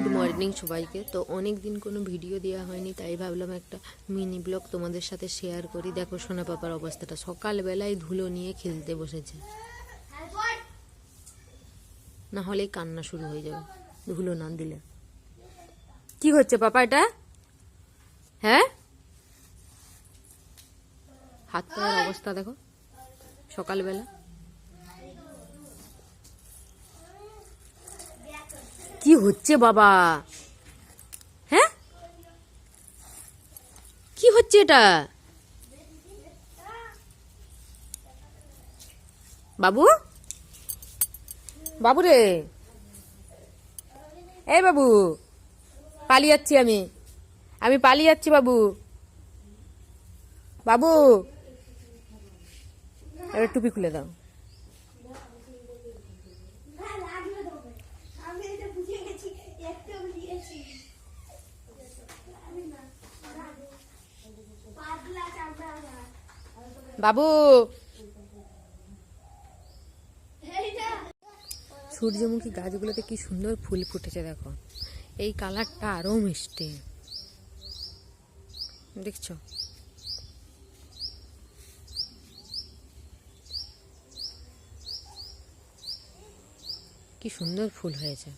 Good morning সবাইকে। তো অনেক দিন কোনো ভিডিও দেওয়া হয়নি তাই ভাবলাম একটা মিনি ব্লগ তোমাদের সাথে শেয়ার করি। দেখো সোনা পাপার অবস্থাটা। সকালবেলায় ধুলো নিয়ে খেলতে বসেছে। না হলেই কান্না শুরু হয়ে যাবে। ধুলো না দিলে। কি হচ্ছে পাপা এটা? হ্যাঁ? হাত পায়ের অবস্থা দেখো। সকালবেলা। হচ্ছে বাবা? হ্যাঁ? কি হচ্ছে এটা? বাবু? বাবু রে? এই বাবু পালিয়ে যাচ্ছি আমি। আমি পালিয়ে যাচ্ছি বাবু। বাবু, এবার টুপি খুলে দাও। বাবু। সূর্যমুখী গাছগুলোতে কি সুন্দর ফুল ফুটেছে দেখো। এই কালারটা আরও মিষ্টি। দেখছ? কি সুন্দর ফুল হয়েছে।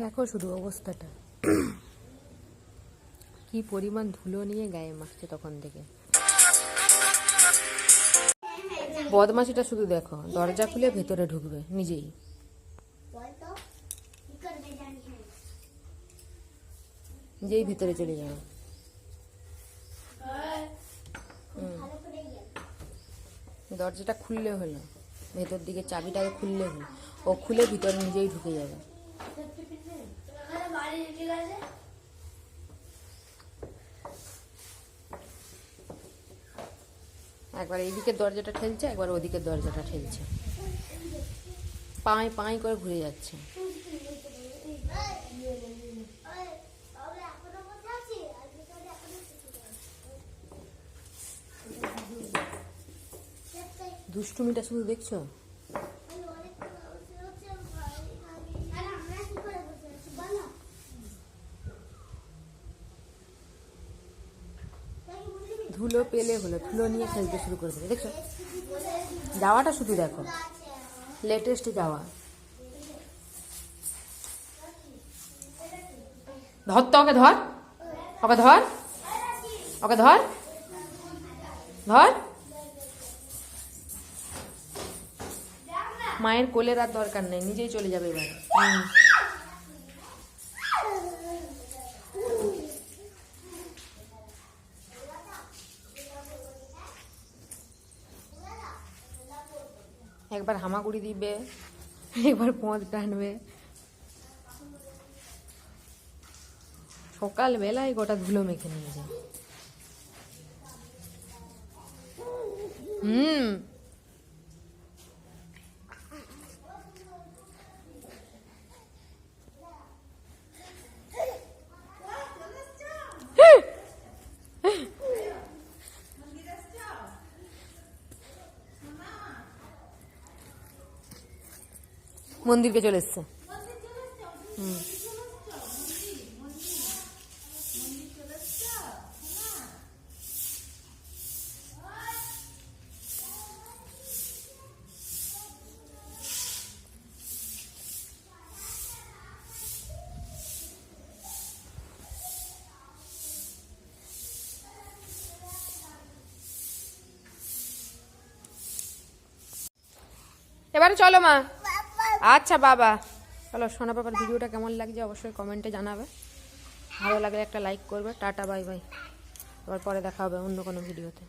দেখো শুধু অবস্থাটা। কি পরিমাণ ধুলো নিয়ে গায়ে মাখছে তখন থেকে। বদমাশিটা শুধু দেখো, দরজা খুলে ভেতরে ঢুকবে, নিজেই। নিজেই ভিতরে চলে যাবে। দরজাটা খুললে হলো, ভেতর দিকে চাবিটাকে খুললে হলো, ও খুলে ভিতরে নিজেই ঢুকে যাবে। একবার এইদিকের দরজাটা ঠেলছে, একবার ওদিকের দরজাটা ঠেলছে। পাঁই পাঁই করে ঘুরে যাচ্ছে। দুষ্টুমিটা শুধু দেখছ? ধুলো পেলে হলো, ধুলো নিয়ে খেলতে শুরু করে দেবে দেখছ? যাওয়াটা শুধু দেখো। লেটেস্ট যাওয়া। ধর তো ওকে, ধর। ওকে ধর। ওকে, ধর। ধর। মায়ের কোলের আর দরকার নেই, নিজেই চলে যাবে এবার। একবার হামাগুড়ি দিবে একবার পথ টানবে। সকালবেলায় গোটা ধুলো মেখে নিয়ে যায়। হুম। মন্দিরকে চলে এসছে। হুম এবারে চলো মা। আচ্ছা বাবা। চলো, সোনা বাবার ভিডিওটা কেমন লাগছে অবশ্যই কমেন্টে জানাবে। ভালো লাগলে একটা লাইক করবে। Tata, bye bye. আবার পরে দেখা হবে অন্য কোনো ভিডিওতে।